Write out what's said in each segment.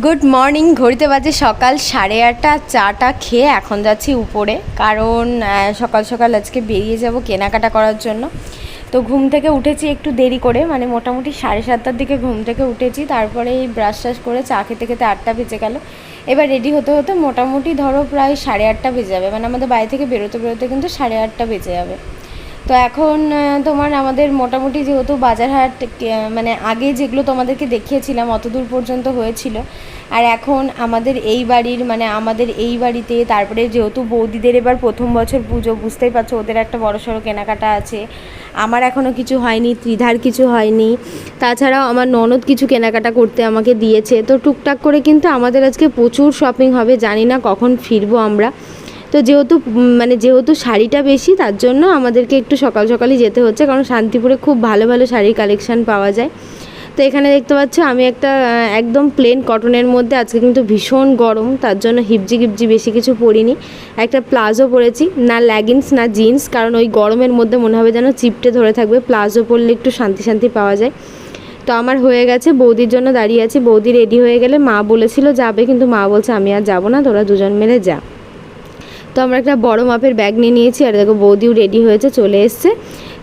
Good morning ঘড়িতে বাজে সকাল সাড়ে আটটা, চাটা খেয়ে এখন যাচ্ছি উপরে। কারণ সকাল সকাল আজকে বেরিয়ে যাব কেনাকাটা করার জন্য। তো ঘুম থেকে উঠেছি একটু দেরি করে মানে মোটামুটি সাড়ে সাতটার দিকে ঘুম থেকে উঠেছি। তারপরে এই ব্রাশ টাশ করে চা খেতে খেতে আটটা বেজে গেল। এবার রেডি হতে হতে মোটামুটি ধরো প্রায় সাড়ে আটটা বেজে যাবে। মানে আমাদের বাড়ি থেকে বেরোতে বেরোতে কিন্তু সাড়ে আটটা বেজে যাবে। তো এখন তোমার আমাদের মোটামুটি যেহেতু বাজারহাট মানে আগে যেগুলো তোমাদেরকে দেখিয়েছিলাম অত দূর পর্যন্ত হয়েছিল। আর এখন আমাদের এই বাড়ির মানে আমাদের এই বাড়িতে, তারপরে যেহেতু বৌদিদের এবার প্রথম বছর পুজো, বুঝতেই পারছ, ওদের একটা বড় সড়ো কেনাকাটা আছে। আমার এখনও কিছু হয়নি, ত্রিধার কিছু হয়নি। তাছাড়াও আমার ননদ কিছু কেনাকাটা করতে আমাকে দিয়েছে। তো টুকটাক করে কিন্তু আমাদের আজকে প্রচুর শপিং হবে, জানি না কখন ফিরবো আমরা। তো যেহেতু মানে যেহেতু শাড়িটা বেশি, তার জন্য আমাদেরকে একটু সকাল সকালই যেতে হচ্ছে। কারণ শান্তিপুরে খুব ভালো ভালো শাড়ির কালেকশান পাওয়া যায়। তো এখানে দেখতে পাচ্ছ, আমি একটা একদম প্লেন কটনের মধ্যে, আজকে কিন্তু ভীষণ গরম, তার জন্য হিপজি গিপজি বেশি কিছু পরিনি। একটা প্লাজো পরেছি, না লেগিংস না জিন্স কারণ ওই গরমের মধ্যে মনে হবে যেন চিপটে ধরে থাকবে। প্লাজো পরলে একটু শান্তি শান্তি পাওয়া যায়। তো আমার হয়ে গেছে, বৌদির জন্য দাঁড়িয়ে আছি। বৌদি রেডি হয়ে গেলে মা বলেছিল, যাবে, কিন্তু মা বলছে, আমি আর যাব না, তোরা দুজন মিলে যা। তো আমরা একটা বড় মাপের ব্যাগ নিয়ে নিয়েছি আর দেখো বৌদিও রেডি হয়েছে, চলে এসছে।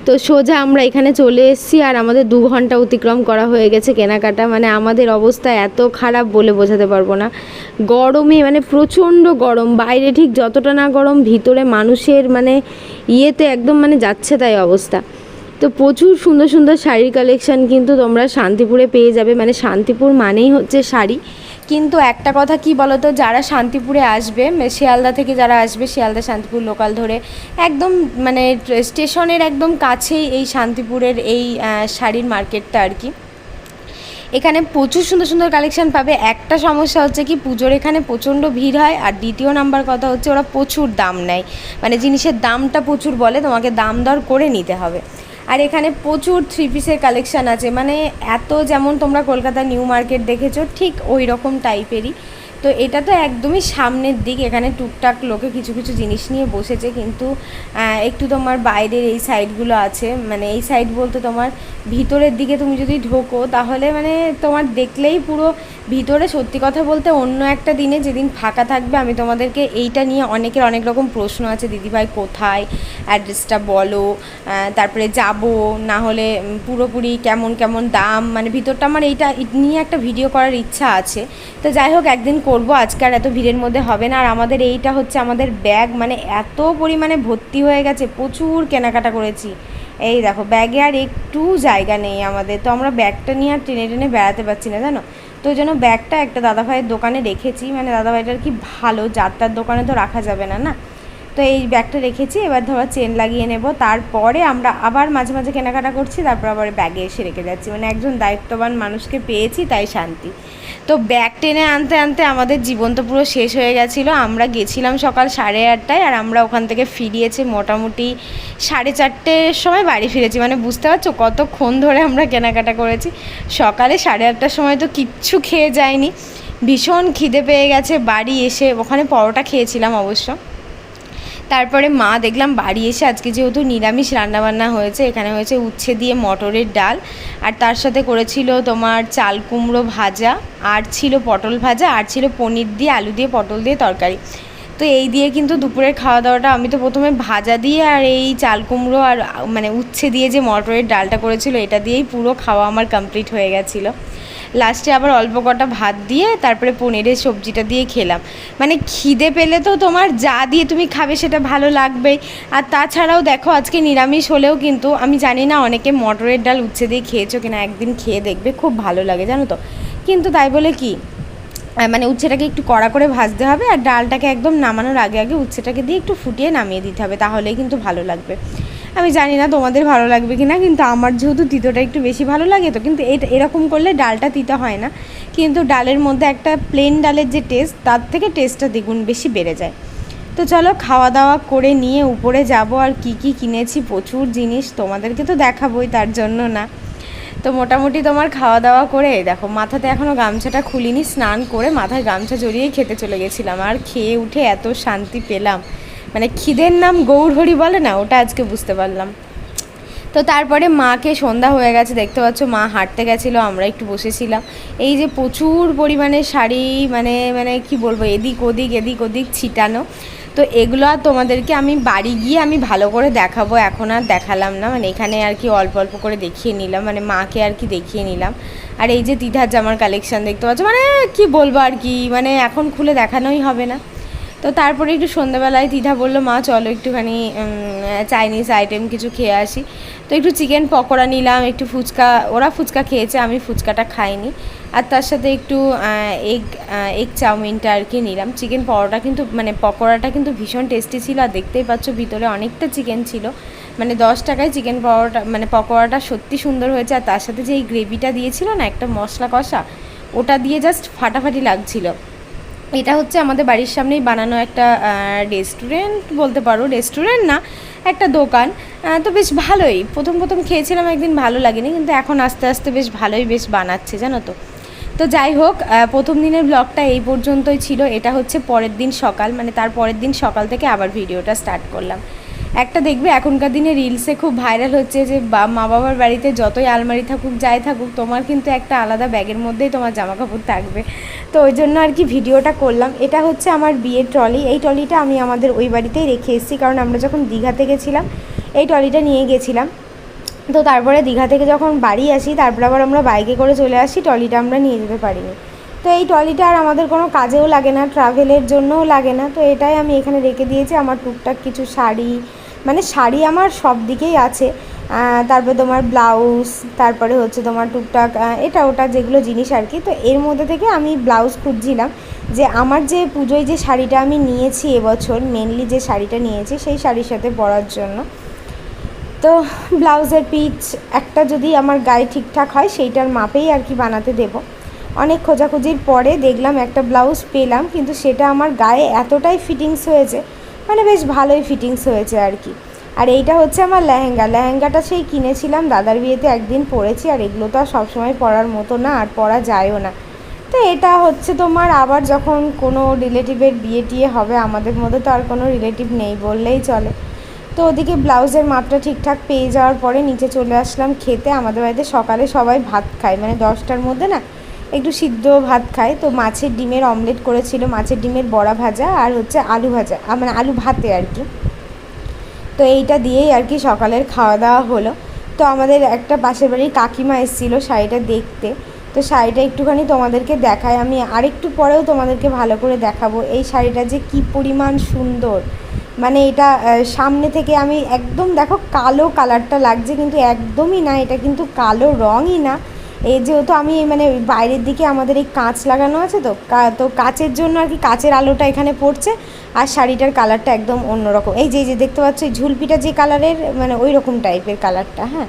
তো সোজা আমরা এখানে চলে এসেছি আর আমাদের দু ঘণ্টা অতিক্রম করা হয়ে গেছে কেনাকাটা। মানে আমাদের অবস্থা এত খারাপ বলে বোঝাতে পারব না। গরমে মানে প্রচণ্ড গরম, বাইরে ঠিক যতটা না গরম, ভিতরে মানুষের মানে ইয়েতে একদম মানে যাচ্ছে তাই অবস্থা। তো প্রচুর সুন্দর সুন্দর শাড়ির কালেকশন কিন্তু তোমরা শান্তিপুরে পেয়ে যাবে। মানে শান্তিপুর মানেই হচ্ছে শাড়ি। কিন্তু একটা কথা কি বলো তো যারা শান্তিপুরে আসবে শিয়ালদা থেকে যারা আসবে, শিয়ালদা, শান্তিপুর লোকাল ধরে একদম মানে স্টেশনের একদম কাছেই এই শান্তিপুরের এই শাড়ির মার্কেটটা আর কি। এখানে প্রচুর সুন্দর সুন্দর কালেকশন পাবে। একটা সমস্যা হচ্ছে কি, পুজোর এখানে প্রচণ্ড ভিড় হয় আর দ্বিতীয় নাম্বার কথা হচ্ছে ওরা প্রচুর দাম নেয়। মানে জিনিসের দামটা প্রচুর বলে, তোমাকে দাম দর করে নিতে হবে। আর এখানে প্রচুর থ্রি পিসের কালেকশন আছে। মানে এত যেমন তোমরা কলকাতা নিউ মার্কেট দেখেছ, ঠিক ওই রকম টাইপেরই তো এটা তো একদমই সামনের দিক। এখানে টুকটাক লোকে কিছু কিছু জিনিস নিয়ে বসেছে, কিন্তু একটু তোমার বাইরের এই সাইডগুলো আছে। মানে এই সাইড বলতে তোমার ভিতরের দিকে তুমি যদি ঢোকো, তাহলে মানে তোমার দেখলেই পুরো ভিতরে সত্যি কথা বলতে অন্য একটা দিনে যেদিন ফাঁকা থাকবে, আমি তোমাদেরকে এইটা নিয়ে অনেকের অনেক রকম প্রশ্ন আছে, দিদিভাই, কোথায়? অ্যাড্রেসটা বলো। তারপরে যাব, না হলে পুরোপুরি কেমন কেমন দাম? মানে ভিতরটা আমার এইটা নিয়ে একটা ভিডিও করার ইচ্ছা আছে। তো যাই হোক, একদিন করব। আজকে আর এত ভিড়ের মধ্যে হবে না। আর আমাদের এইটা হচ্ছে আমাদের ব্যাগ মানে এত পরিমাণে ভর্তি হয়ে গেছে, প্রচুর কেনাকাটা করেছি। এই দেখো ব্যাগে আর একটু জায়গা নেই আমাদের। তো আমরা ব্যাগটা নিয়ে আর টেনে টেনে বেড়াতে পারছি না, জানো? তো ওই ব্যাগটা একটা দাদাভাইয়ের দোকানে রেখেছি। মানে দাদাভাইটার কি ভালো? যার তার দোকানে তো রাখা যাবে না না? তো এই ব্যাগটা রেখেছি, এবার ধরো চেন লাগিয়ে নেব। তারপরে আমরা আবার মাঝে মাঝে কেনাকাটা করছি, তারপর আবার ব্যাগে এসে রেখে যাচ্ছি। মানে একজন দায়িত্ববান মানুষকে পেয়েছি, তাই শান্তি। তো ব্যাগ টেনে আনতে আনতে আমাদের জীবন তো পুরো শেষ হয়ে গেছিল। আমরা গেছিলাম সকাল সাড়ে আটটায়, আর আমরা ওখান থেকে ফিরিয়েছি মোটামুটি সাড়ে চারটের সময় বাড়ি ফিরেছি। মানে বুঝতে পারছ কতক্ষণ ধরে আমরা কেনাকাটা করেছি। সকালে সাড়ে আটটার সময় তো কিচ্ছু খেয়ে যায়নি। ভীষণ খিদে পেয়ে গেছে, বাড়ি এসে ওখানে পরোটা খেয়েছিলাম অবশ্য। তারপরে মা, দেখলাম বাড়ি এসে আজকে যেহেতু নিরামিষ রান্নাবান্না হয়েছে, এখানে হয়েছে উচ্ছে দিয়ে মটরের ডাল। আর তার সাথে করেছিল তোমার চাল কুমড়ো ভাজা, আর ছিল পটল ভাজা, আর ছিল পনির দিয়ে আলু দিয়ে পটল দিয়ে তরকারি। তো এই দিয়ে কিন্তু দুপুরের খাওয়া দাওয়াটা আমি তো প্রথমে ভাজা দিয়ে আর এই চাল কুমড়ো আর মানে উচ্ছে দিয়ে যে মটরের ডালটা করেছিল, এটা দিয়েই পুরো খাওয়া আমার কমপ্লিট হয়ে গেছিল। লাস্টে আবার অল্প কটা ভাত দিয়ে তারপরে পনিরের সবজিটা দিয়ে খেলাম। মানে খিদে পেলে তো তোমার যা দিয়ে তুমি খাবে সেটা ভালো লাগবেই। আর তাছাড়াও দেখো আজকে নিরামিষ হলেও কিন্তু আমি জানি না অনেকে মটরের ডাল উচ্ছে দিয়ে খেয়েছো কিনা, একদিন খেয়ে দেখবে, খুব ভালো লাগে জানো তো। কিন্তু তাই বলে কি মানে উচ্ছেটাকে একটু কড়া করে ভাজতে হবে আর ডালটাকে একদম নামানোর আগে আগে উচ্ছেটাকে দিয়ে একটু ফুটিয়ে নামিয়ে দিতে হবে, তাহলেই কিন্তু ভালো লাগবে। আমি জানি না তোমাদের ভালো লাগবে কি না কিন্তু আমার যেহেতু তিতোটা একটু বেশি ভালো লাগে তো, কিন্তু এটা, এরকম করলে ডালটা তিতা হয় না। কিন্তু ডালের মধ্যে একটা প্লেন ডালের যে টেস্ট তার থেকে টেস্টটা দ্বিগুণ বেশি বেড়ে যায়। তো চলো খাওয়া দাওয়া করে নিয়ে উপরে যাব আর কি কি কিনেছি, প্রচুর জিনিস তোমাদেরকে তো দেখাবোই, তার জন্য না। তো মোটামুটি তোমার খাওয়া দাওয়া করে, দেখো মাথাতে এখনও গামছাটা খুলিনি, স্নান করে মাথায় গামছা জড়িয়ে খেতে চলে গেছিলাম। আর খেয়ে উঠে এত শান্তি পেলাম। মানে খিদের নাম গৌরহরি বলে না, ওটা আজকে বুঝতে পারলাম। তো তারপরে মাকে সন্ধ্যা হয়ে গেছে, দেখতে পাচ্ছ মা হাঁটতে গেছিল, আমরা একটু বসেছিলাম। এই যে প্রচুর পরিমাণে শাড়ি মানে মানে কি বলব, এদিক ওদিক এদিক ওদিক ছিটানো। তো এগুলো আর তোমাদেরকে আমি বাড়ি গিয়ে আমি ভালো করে দেখাবো, এখন আর দেখালাম না। মানে এখানে আর কি অল্প অল্প করে দেখিয়ে নিলাম মানে মাকে আর কি দেখিয়ে নিলাম। আর এই যে দিদার জামার কালেকশন দেখতে পাচ্ছ মানে কি বলব আর কি মানে এখন খুলে দেখানোই হবে না। তো তারপরে একটু সন্ধ্যাবেলায় দিদা বলল, মা, চলো একটুখানি চাইনিজ আইটেম কিছু খেয়ে আসি। তো একটু চিকেন পকোড়া নিলাম, একটু ফুচকা, ওরা ফুচকা খেয়েছে, আমি ফুচকাটা খাইনি। আর তার সাথে একটু এগ এগ চাউমিনটা আর কি নিলাম। চিকেন পরোটা কিন্তু মানে পকোড়াটা কিন্তু ভীষণ টেস্টি ছিল, আর দেখতেই পাচ্ছ ভিতরে অনেকটা চিকেন ছিল। মানে দশ টাকায় চিকেন পরোটা মানে পকোড়াটা সত্যি সুন্দর হয়েছে। আর তার সাথে যে এই গ্রেভিটা দিয়েছিল না, একটা মশলা কষা, ওটা দিয়ে জাস্ট ফাটাফাটি লাগছিল। এটা হচ্ছে আমাদের বাড়ির সামনেই বানানো একটা রেস্টুরেন্ট বলতে পারো। রেস্টুরেন্ট না, একটা দোকান। তো বেশ ভালোই। প্রথম প্রথম খেয়েছিলাম, একদিন ভালো লাগেনি, কিন্তু এখন আস্তে আস্তে বেশ ভালোই বেশ বানাচ্ছে, জানো তো। তো যাই হোক প্রথম দিনের ব্লগটা এই পর্যন্তই ছিল। এটা হচ্ছে পরের দিন সকাল মানে তার পরের দিন সকাল থেকে আবার ভিডিওটা স্টার্ট করলাম। একটা দেখবে, এখনকার দিনে রিলসে খুব ভাইরাল হচ্ছে যে মা বাবার বাড়িতে যতই আলমারি থাকুক, যাই থাকুক, তোমার কিন্তু একটা আলাদা ব্যাগের মধ্যেই তোমার জামা কাপড় থাকবে। তো ওই জন্য আর কি ভিডিওটা করলাম। এটা হচ্ছে আমার বিয়ের ট্রলি এই ট্রলিটা আমি আমাদের ওই বাড়িতেই রেখে এসেছি, কারণ আমরা যখন দীঘাতে গেছিলাম, এই ট্রলিটা নিয়ে গেছিলাম। তো তারপরে দীঘা থেকে যখন বাড়ি আসি, তারপরে আবার আমরা বাইকে করে চলে আসি ট্রলিটা আমরা নিয়ে যেতে পারিনি। তো এই ট্রলিটা আর আমাদের কোনো কাজেও লাগে না ট্রাভেলের জন্যও লাগে না। তো এটাই আমি এখানে রেখে দিয়েছি। আমার টুকটাক কিছু শাড়ি মানে শাড়ি আমার সব দিকেই আছে। তারপরে তোমার ব্লাউজ, তারপরে হচ্ছে তোমার টুকটাক এটা ওটা যেগুলো জিনিস আর কি। তো এর মধ্যে থেকে আমি ব্লাউজ খুঁজছিলাম যে আমার যে পুজোয় যে শাড়িটা আমি নিয়েছি এবছর মেনলি যে শাড়িটা নিয়েছি সেই শাড়ির সাথে পরার জন্য। তো ব্লাউজের পিচ একটা যদি আমার গায়ে ঠিকঠাক হয় সেইটার মাপেই আর কি বানাতে দেব। অনেক খোঁজাখুঁজির পরে দেখলাম একটা ব্লাউজ পেলাম, কিন্তু সেটা আমার গায়ে এতটাই ফিটিংস হয়েছে মানে বেশ ভালোই ফিটিংস হয়েছে আর কি। আর এইটা হচ্ছে আমার লেহেঙ্গা। লেহেঙ্গাটা সেই কিনেছিলাম, দাদার বিয়েতে একদিন পরেছি, আর এগুলো তো আর সবসময় পরার মতো না, আর পরা যায়ও না। তো এটা হচ্ছে তোমার আবার যখন কোনো রিলেটিভের বিয়ে টিয়ে হবে, আমাদের মধ্যে তো আর কোনো রিলেটিভ নেই বললেই চলে। তো ওদিকে ব্লাউজের মাপটা ঠিকঠাক পেয়ে যাওয়ার পরে নিচে চলে আসলাম খেতে। আমাদের বাড়িতে সকালে সবাই ভাত খায় মানে দশটার মধ্যে না একটু সিদ্ধ ভাত খায় তো মাছের ডিমের অমলেট করেছিল, মাছের ডিমের বড়া ভাজা আর হচ্ছে আলু ভাজা মানে আলু ভাতে আর কি। তো এইটা দিয়েই আর কি সকালের খাওয়া দাওয়া হলো। তো আমাদের একটা পাশের বাড়ির কাকিমা এসেছিল শাড়িটা দেখতে। তো শাড়িটা একটুখানি তোমাদেরকে দেখায় আমি আরেকটু পরেও তোমাদেরকে ভালো করে দেখাবো এই শাড়িটা যে কি পরিমাণ সুন্দর। মানে এটা সামনে থেকে আমি একদম দেখো কালো কালারটা লাগছে, কিন্তু একদমই না, এটা কিন্তু কালো রঙই না। এই যেহেতু আমি মানে বাইরের দিকে আমাদের এই কাঁচ লাগানো আছে তো তো কাচের জন্য আর কি কাঁচের আলোটা এখানে পড়ছে আর শাড়িটার কালারটা একদম অন্যরকম। এই যে যে দেখতে পাচ্ছ, এই ঝুলপিটা যে কালারের মানে ওই রকম টাইপের কালারটা হ্যাঁ?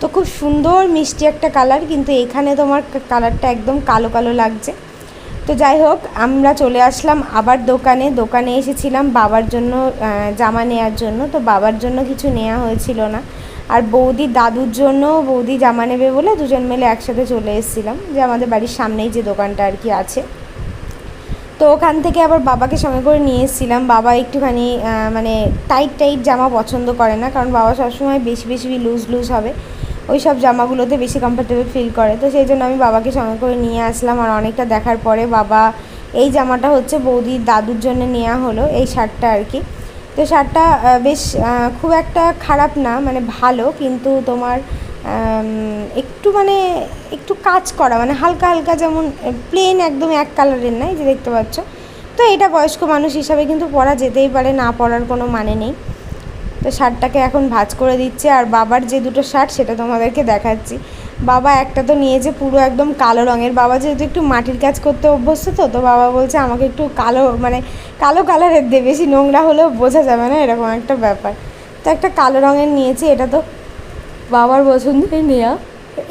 তো খুব সুন্দর, মিষ্টি একটা কালার, কিন্তু এখানে তোমার কালারটা একদম কালো কালো লাগছে। তো যাই হোক, আমরা চলে আসলাম আবার দোকানে। দোকানে এসেছিলাম বাবার জন্য জামা নেওয়ার জন্য। তো বাবার জন্য কিছু নেওয়া হয়েছিল না। আর বৌদি দাদুর জন্য বৌদি জামা নেবে বলে দুজন মিলে একসাথে চলে এসেছিলাম যে আমাদের বাড়ির সামনেই যে দোকানটা আর কি আছে। তো ওখান থেকে আবার বাবাকে সঙ্গে করে নিয়ে এসেছিলাম। বাবা একটুখানি মানে টাইট টাইট জামা পছন্দ করে না, কারণ বাবা সবসময় বেশি বেশি লুজ লুজ হবে। ওই সব জামাগুলোতে বেশি কমফর্টেবল ফিল করে। তো সেই জন্য আমি বাবাকে সঙ্গে করে নিয়ে আসলাম আর অনেকটা দেখার পরে বাবা এই জামাটা হচ্ছে বৌদির দাদুর জন্য নেওয়া হলো, এই শার্টটা আর কি। তো শার্টটা বেশ খুব একটা খারাপ না মানে ভালো, কিন্তু তোমার একটু মানে একটু কাজ করা মানে হালকা হালকা যেমন প্লেন একদম এক কালারের নাই যে দেখতে পাচ্ছ। তো এটা বয়স্ক মানুষ হিসাবে কিন্তু পরা যেতেই পারে, না পরার কোনো মানে নেই। তো শার্টটাকে এখন ভাজ করে দিচ্ছে, আর বাবার যে দুটো শার্ট, সেটা তোমাদেরকে দেখাচ্ছি। বাবা একটা তো নিয়েছে পুরো একদম কালো রঙের। বাবা যেহেতু একটু মাটির কাজ করতে অভ্যস্ত তো তো বাবা বলছে আমাকে একটু কালো মানে কালো কালারের দে, বেশি নোংরা হলেও বোঝা যাবে না, এরকম একটা ব্যাপার। তো একটা কালো রঙের নিয়েছি, এটা তো বাবার পছন্দের নেওয়া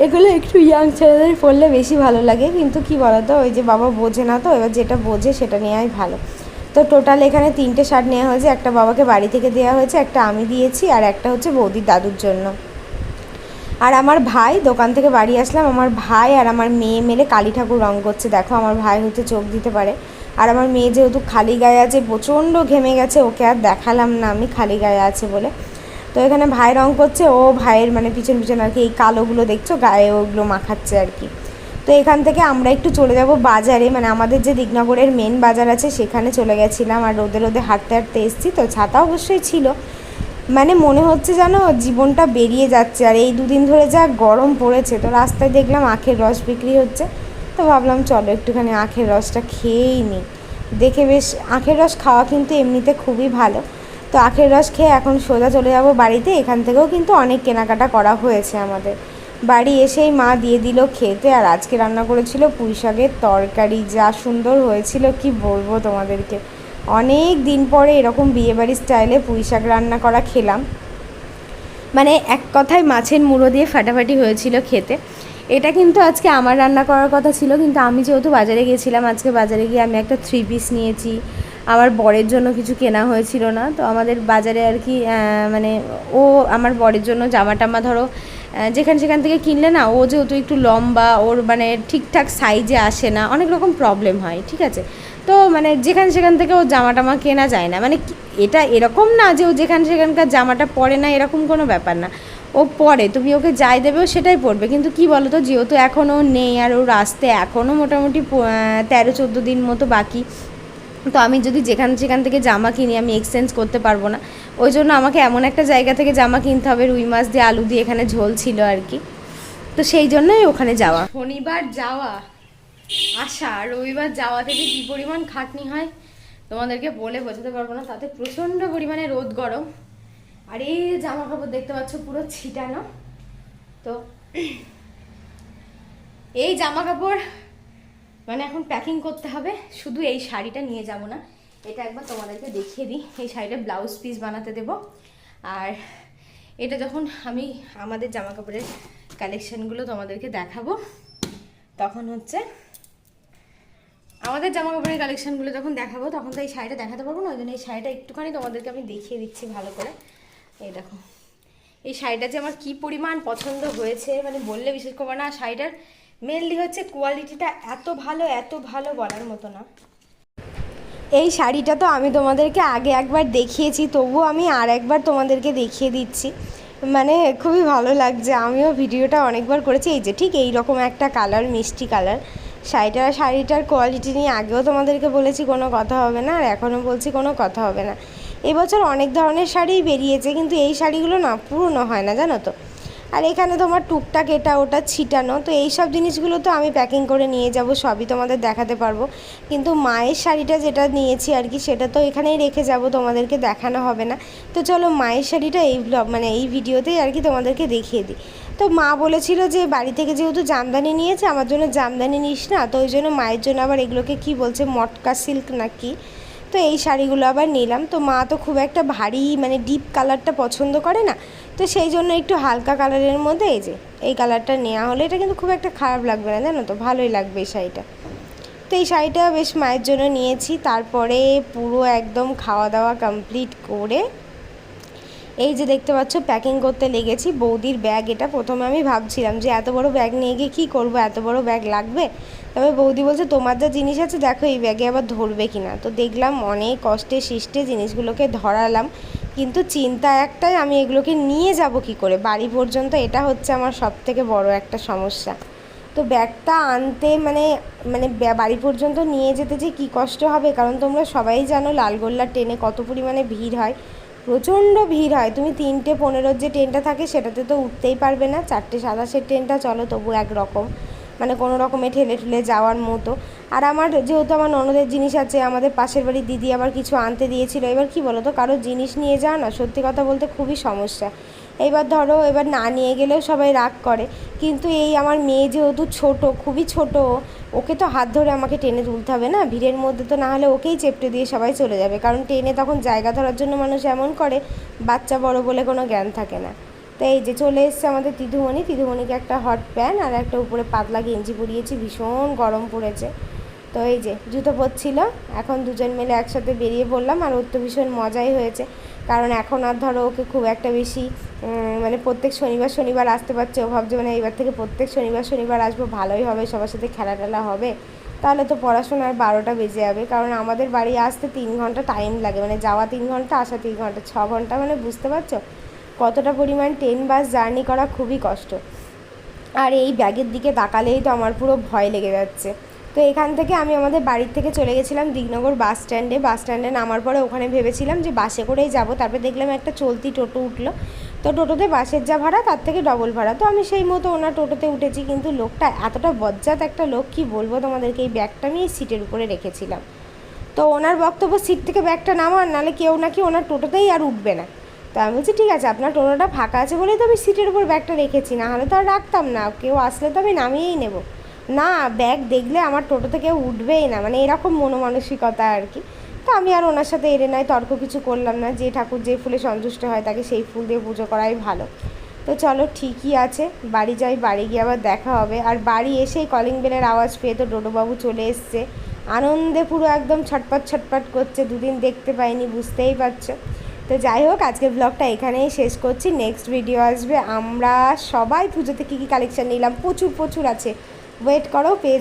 এগুলো একটু ইয়াং ছেলেদের পরলে বেশি ভালো লাগে, কিন্তু কি বলতো, ওই যে বাবা বোঝে না তো, এবার যেটা বোঝে সেটা নেওয়াই ভালো। তো টোটাল এখানে তিনটে শার্ট নেওয়া হয়েছে, একটা বাবাকে বাড়ি থেকে দেওয়া হয়েছে, একটা আমি দিয়েছি, আর একটা হচ্ছে বৌদির দাদুর জন্য। আর আমার ভাই, দোকান থেকে বাড়ি আসলাম, আমার ভাই আর আমার মেয়ে মেলে কালী ঠাকুর রঙ করছে। দেখো, আমার ভাই হচ্ছে চোখ দিতে পারে। আর আমার মেয়ে যেহেতু খালি গায়ে আছে, প্রচণ্ড ঘেমে গেছে, ওকে আর দেখালাম না আমি খালি গায়ে আছে বলে। তো এখানে ভাই রং করছে, ও ভাইয়ের মানে পিছন পিছন আর কি, এই কালোগুলো দেখছ? গায়ে ওগুলো মাখাচ্ছে আর কি। তো এখান থেকে আমরা একটু চলে যাব বাজারে মানে আমাদের যে দিগনগরের মেন বাজার আছে, সেখানে চলে গেছিলাম। আর রোদে রোদে হাঁটতে হাঁটতে এসেছি, তো ছাতা অবশ্যই ছিল। মানে মনে হচ্ছে যেন জীবনটা বেরিয়ে যাচ্ছে আর এই দুদিন ধরে যা গরম পড়েছে, তো রাস্তায় দেখলাম আখের রস বিক্রি হচ্ছে, তো ভাবলাম চলো একটুখানি আখের রসটা খেয়েই নিই। দেখে বেশ, আখের রস খাওয়া কিন্তু এমনিতে খুবই ভালো। তো আখের রস খেয়ে এখন সোজা চলে যাব বাড়িতে, এখান থেকেও কিন্তু অনেক কেনাকাটা করা হয়েছে আমাদের। বাড়ি এসেই মা দিয়ে দিল খেতে আর আজকে রান্না করেছিল পুঁই শাকের তরকারি, যা সুন্দর হয়েছিল, কি বলব তোমাদেরকে। অনেক দিন পরে এরকম বিয়েবাড়ির স্টাইলে পুঁই শাক রান্না করা খেলাম। মানে এক কথায় মাছের মুড়ো দিয়ে ফাটাফাটি হয়েছিল খেতে। এটা কিন্তু আজকে আমার রান্না করার কথা ছিল, কিন্তু আমি যেহেতু বাজারে গিয়েছিলাম, আজকে বাজারে গিয়ে আমি একটা থ্রি পিস নিয়েছি। আমার বরের জন্য কিছু কেনা হয়েছিল না, তো আমাদের বাজারে আর কি মানে ও আমার বরের জন্য জামা টামা ধরো যেখান সেখান থেকে কিনলে না, ও যেহেতু একটু লম্বা, ওর মানে ঠিকঠাক সাইজে আসে না, অনেক রকম প্রবলেম হয়, ঠিক আছে? তো মানে যেখান সেখান থেকে ও জামা টামা কেনা যায় না। মানে এটা এরকম না যে ও যেখান সেখানকার জামাটা পরে না, এরকম কোনো ব্যাপার না। ও পরে, তুমি ওকে যাই দেবে ও সেটাই পরবে। কিন্তু কি বলো তো যেহেতু এখনও নেই আর ওর আসতে এখনও মোটামুটি তেরো, চোদ্দ দিন মতো বাকি, তো আমি যদি যেখান সেখান থেকে জামা কিনি, আমি এক্সচেঞ্জ করতে পারব না। ওই জন্য আমাকে এমন একটা জায়গা থেকে জামা কিনতে হবে, রুই মাছ দিয়ে আলু দিয়ে এখানে ঝোল ছিল আর কি। তো সেই জন্যই ওখানে যাওয়া। শনিবার যাওয়া আসা রবিবার যাওয়াতে যে কী পরিমাণ খাটনি হয়, তোমাদেরকে বলে বোঝাতে পারব না, তাতে প্রচণ্ড পরিমাণে রোদ গরম। আর এই জামা কাপড় দেখতে পাচ্ছ, পুরো ছিটানো। তো, এই জামা কাপড় মানে এখন প্যাকিং করতে হবে, শুধু এই শাড়িটা নিয়ে যাব না, এটা একবার তোমাদেরকে দেখিয়ে দিই। এই শাড়িটা ব্লাউজ পিস বানাতে দেব। আর এটা যখন আমি আমাদের জামা কাপড়ের কালেকশানগুলো তোমাদেরকে দেখাবো, তখন হচ্ছে আমাদের জামা কাপড়ের কালেকশনগুলো যখন দেখাবো, তখন তো এই শাড়িটা দেখাতে পারব না, ওই জন্য এই শাড়িটা একটুখানি তোমাদেরকে আমি দেখিয়ে দিচ্ছি ভালো করে। এই দেখো। এই শাড়িটা যে আমার কি পরিমাণ পছন্দ হয়েছে মানে বললে বিশেষ করব না, শাড়িটার মেনলি হচ্ছে কোয়ালিটিটা এত ভালো এত ভালো বলার মতো না। এই শাড়িটা তো আমি তোমাদেরকে আগে একবার দেখিয়েছি, তবুও আমি আর একবার তোমাদেরকে দেখিয়ে দিচ্ছি। মানে খুবই ভালো লাগছে, আমিও ভিডিওটা অনেকবার করেছি, এই যে ঠিক এই রকম একটা কালার মিষ্টি কালার শাড়িটা, শাড়িটার কোয়ালিটি নিয়ে আগেও তোমাদেরকে বলেছি, কোনো কথা হবে না, আর এখনও বলছি কোনো কথা হবে না। এবছর অনেক ধরনের শাড়িই বেরিয়েছে, কিন্তু এই শাড়িগুলো না পুরনো হয় না, জানো তো? আর এখানে তোমার টুকটাক এটা, ওটা ছিটানো, তো এই সব জিনিসগুলো তো আমি প্যাকিং করে নিয়ে যাব, সবই তোমাদের দেখাতে পারব। কিন্তু মায়ের শাড়িটা যেটা নিয়েছি আর কি, সেটা তো এখানেই রেখে যাব, তোমাদেরকে দেখানো হবে না। তো চলো মায়ের শাড়িটা এই ব্লগ মানে এই ভিডিওতেই আর কি তোমাদেরকে দেখিয়ে দিই। তো মা বলেছিল যে বাড়ি থেকে যেহেতু জামদানি নিয়েছে, আমার জন্য জামদানি নিস না, তো ওই জন্য মায়ের জন্য আবার এগুলোকে কি বলছে, মটকা সিল্ক নাকি? তো এই শাড়িগুলো আবার নিলাম। তো মা তো খুব একটা ভারী মানে ডিপ কালারটা পছন্দ করে না। তো সেই জন্য একটু হালকা কালারের মধ্যে এই যে, এই কালারটা নেওয়া হলে। এটা কিন্তু খুব একটা খারাপ লাগবে না, জানো তো? ভালোই লাগবে এই শাড়িটা। তো এই শাড়িটা বেশ মায়ের জন্য নিয়েছি। তারপরে পুরো একদম খাওয়া দাওয়া কমপ্লিট করে এই যে দেখতে পাচ্ছ প্যাকিং করতে লেগেছি। বৌদির ব্যাগ এটা প্রথমে আমি ভাবছিলাম যে এত বড় ব্যাগ নিয়ে গিয়ে কী করব, এত বড় ব্যাগ লাগবে? তবে বৌদি বলছে, তোমার যা জিনিস আছে, দেখো এই ব্যাগে আবার ধরবে কি না তো দেখলাম অনেক কষ্টে সৃষ্টে জিনিসগুলোকে ধরালাম। কিন্তু চিন্তা একটাই, আমি এগুলোকে নিয়ে যাব কি করে? বাড়ি পর্যন্ত এটা হচ্ছে আমার সব থেকে বড় একটা সমস্যা। তো ব্যাগটা আনতে মানে মানে বাড়ি পর্যন্ত নিয়ে যেতে যে কী কষ্ট হবে? কারণ তোমরা সবাই জানো লালগোল্লা ট্রেনে কত পরিমাণে ভিড় হয়। প্রচণ্ড ভিড় হয়। তুমি তিনটে পনেরোর যে ট্রেনটা থাকে, সেটাতে তো উঠতেই পারবে না। চারটে সাতাশের ট্রেনটা চলো, তবু একরকম মানে কোনো রকমে ঠেলে ঠেলে যাওয়ার মতো। আর আমার যেহেতু আমার ননদের জিনিস আছে, আমাদের পাশের বাড়ির দিদি আবার কিছু আনতে দিয়েছিল। এবার কি বলো তো কারও জিনিস নিয়ে যাওয়া না, সত্যি কথা বলতে খুবই সমস্যা। এবার ধরো, এবার না নিয়ে গেলেও সবাই রাগ করে। কিন্তু এই আমার মেয়ে যেহেতু ছোট, খুবই ছোট ওকে তো হাত ধরে আমাকে টেনে তুলতে হবে না? ভিড়ের মধ্যে তো না হলে ওকেই চেপটে দিয়ে সবাই চলে যাবে। কারণ ট্রেনে তখন জায়গা ধরার জন্য মানুষ এমন করে, বাচ্চা বড় বলে কোনো জ্ঞান থাকে না। তো এই যে চলে এসছে আমাদের তিধুমণি তিধুমণিকে একটা হট প্যান্ট আর একটা উপরে পাতলা গেঞ্জি পরিয়েছি, ভীষণ গরম পড়েছে। তো এই যে জুতো পরছিল, এখন দুজন মিলে একসাথে বেরিয়ে পড়লাম আর ওর তো ভীষণ মজাই হয়েছে। কারণ এখন আর ধরো ওকে খুব একটা বেশি মানে প্রত্যেক শনিবার শনিবার আসতে পারছে, ও ভাবছে মানে এইবার থেকে প্রত্যেক শনিবার শনিবার আসব, ভালোই হবে, সবার সাথে খেলা টেলা হবে। তাহলে তো পড়াশোনার বারোটা বেজে যাবে, কারণ আমাদের বাড়ি আসতে তিন ঘণ্টা টাইম লাগে মানে যাওয়া তিন ঘণ্টা, আসা তিন ঘণ্টা, ছ ঘণ্টা মানে বুঝতে পারছ? কতটা পরিমাণ ট্রেন বাস জার্নি করা খুবই কষ্ট। আর এই ব্যাগের দিকে তাকালেই তো আমার পুরো ভয় লেগে যাচ্ছে। তো এখান থেকে আমি আমাদের বাড়ির থেকে চলে গেছিলাম দিগনগর বাস স্ট্যান্ডে। বাস স্ট্যান্ডে নামার পরে ওখানে ভেবেছিলাম যে বাসে করেই যাব। তারপরে দেখলাম একটা চলতি টোটো উঠল। তো টোটোতে বাসের যা ভাড়া, তার থেকে ডবল ভাড়া। তো আমি সেই মতো ওনার টোটোতে উঠেছি, কিন্তু লোকটা এতটা বজ্জাত একটা লোক, কি বলব তোমাদেরকে, এই ব্যাগটা আমি এই সিটের উপরে রেখেছিলাম। তো ওনার বক্তব্য, সিট থেকে ব্যাগটা নামান নাহলে কেউ নাকি ওনার টোটোতেই আর উঠবে না। তো আমি বলছি, ঠিক আছে, আপনার টোটোটা ফাঁকা আছে বলেই তো আমি সিটের উপর ব্যাগটা রেখেছি। না হলে তো আর রাখতাম না। কেউ আসলে তো আমি নামিয়েই নেব। না ব্যাগ দেখলে আমার টোটোতে কেউ উঠবেই না। মানে এরকম মনোমানসিকতা আর কি। তো আমি আর ওনার সাথে এড়ে নাই, তর্ক কিছু করলাম না। যে ঠাকুর যে ফুলে সন্তুষ্ট হয়, তাকে সেই ফুল দিয়ে পুজো করাই ভালো। তো চলো, ঠিকই আছে। বাড়ি যাই, বাড়ি গিয়ে আবার দেখা হবে। আর বাড়ি এসেই কলিং বেলের আওয়াজ পেয়ে তো ডোডোবাবু চলে এসছে। আনন্দে পুরো একদম ছটপট ছটপট করছে। দুদিন দেখতে পাইনি, বুঝতেই পারছ। তো যাই হোক, আজকের ব্লগটা এখানেই শেষ করছি। নেক্সট ভিডিও আসবে। আমরা সবাই পুজোতে কী কী কালেকশন নিলাম? প্রচুর প্রচুর আছে। ওয়েট করো পেজ